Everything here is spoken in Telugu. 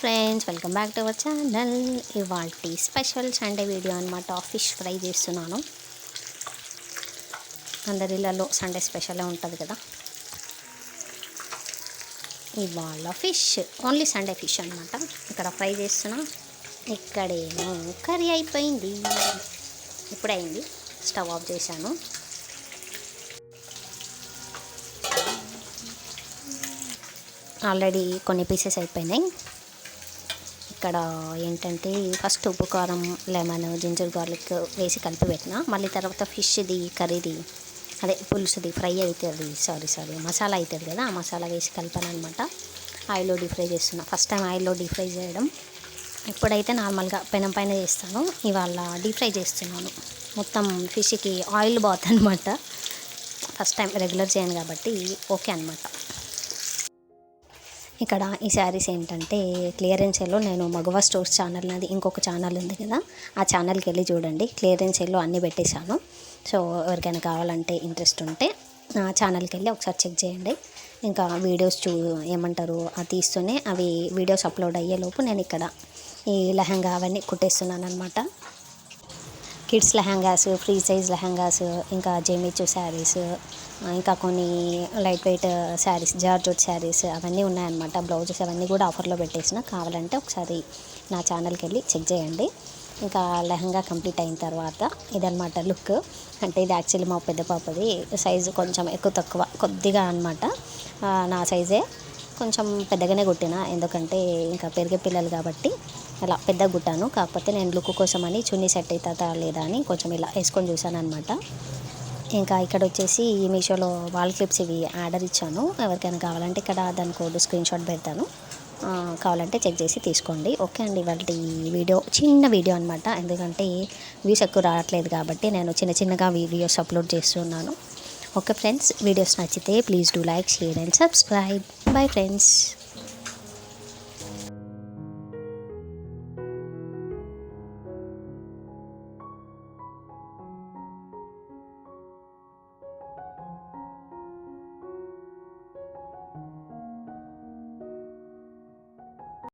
Friends welcome back to our channel ఇవాళ స్పెషల్ సండే వీడియో అనమాట ఫిష్ ఫ్రై చేస్తున్నాను. అందరిలలో సండే స్పెషలే ఉంటుంది కదా. ఇవాళ ఫిష్ ఓన్లీ సండే ఫిష్ అనమాట ఇక్కడ ఫ్రై చేస్తున్నా. ఇక్కడేమో కర్రీ అయిపోయింది. ఇప్పుడే అయింది. స్టవ్ ఆఫ్ చేశాను. ఆల్రెడీ కొన్ని పీసెస్ అయిపోయినాయి. ఇక్కడ ఏంటంటే ఫస్ట్ ఉప్పు కారం లెమన్ జింజర్ గార్లిక్ వేసి కలిపి పెట్టిన. మళ్ళీ తర్వాత ఫిష్ది కర్రీది అదే పులుసుది ఫ్రై అవుతుంది సారీ సారీ మసాలా అవుతుంది కదా ఆ మసాలా వేసి కలిపాను అనమాట ఆయిల్లో డీప్ ఫ్రై చేస్తున్నా. ఫస్ట్ టైం ఆయిల్లో డీప్ ఫ్రై చేయడం. ఇప్పుడైతే నార్మల్గా పెనం పైన చేస్తాను. ఇవాళ డీప్ ఫ్రై చేస్తున్నాను. మొత్తం ఫిష్కి ఆయిల్ బాత్ అనమాట ఫస్ట్ టైం రెగ్యులర్ చేయను కాబట్టి ఓకే అనమాట ఇక్కడ ఈ శారీస్ ఏంటంటే క్లియరెన్స్ సేల్లో నేను మగవా స్టోర్స్ ఛానల్ నాది ఇంకొక ఛానల్ ఉంది కదా ఆ ఛానల్కి వెళ్ళి చూడండి. క్లియరెన్స్ సేల్లో అన్నీ పెట్టేశాను. సో ఎవరికైనా కావాలంటే ఇంట్రెస్ట్ ఉంటే ఆ ఛానల్కి వెళ్ళి ఒకసారి చెక్ చేయండి. ఇంకా వీడియోస్ చూ ఏమంటారు అది తీస్తూనే అవి వీడియోస్ అప్లోడ్ అయ్యేలోపు నేను ఇక్కడ ఈ లెహంగా అవన్నీ కుట్టేస్తున్నాను అనమాట kids lehengas free size lehengas ఇంకా జేమిచు శారీస్ ఇంకా కొన్ని light weight sarees georgette sarees అవన్నీ ఉన్నాయన్నమాట. బ్లౌజెస్ అవన్నీ కూడా ఆఫర్లో పెట్టేసిన. కావాలంటే ఒకసారి నా ఛానల్కి వెళ్ళి చెక్ చేయండి. ఇంకా లెహంగా కంప్లీట్ అయిన తర్వాత ఇదనమాట లుక్. అంటే ఇది యాక్చువల్లీ మా పెద్ద పాపది సైజు కొంచెం ఎక్కువ తక్కువ కొద్దిగా అనమాట నా సైజే కొంచెం పెద్దగానే కుట్టిన. ఎందుకంటే ఇంకా పెరిగే పిల్లలు కాబట్టి అలా పెద్ద కుట్టాను. కాకపోతే నేను లుక్ కోసం అని చున్నీ సెట్ అవుతుందా లేదా అని కొంచెం ఇలా వేసుకొని చూసాను అనమాట ఇంకా ఇక్కడ వచ్చేసి ఈ మీషోలో వాల్ క్లిప్స్ ఇవి ఆర్డర్ ఇచ్చాను. ఎవరికైనా కావాలంటే ఇక్కడ దాని కోడ్ స్క్రీన్ షాట్ పెడతాను. కావాలంటే చెక్ చేసి తీసుకోండి. ఓకే అండి వాళ్ళ వీడియో చిన్న వీడియో అనమాట ఎందుకంటే వ్యూస్ ఎక్కువ రావట్లేదు కాబట్టి నేను చిన్న చిన్నగా వీడియోస్ అప్లోడ్ చేస్తున్నాను ఓకే ఫ్రెండ్స్ వీడియోస్ నచ్చితే please do like share and subscribe. Bye friends.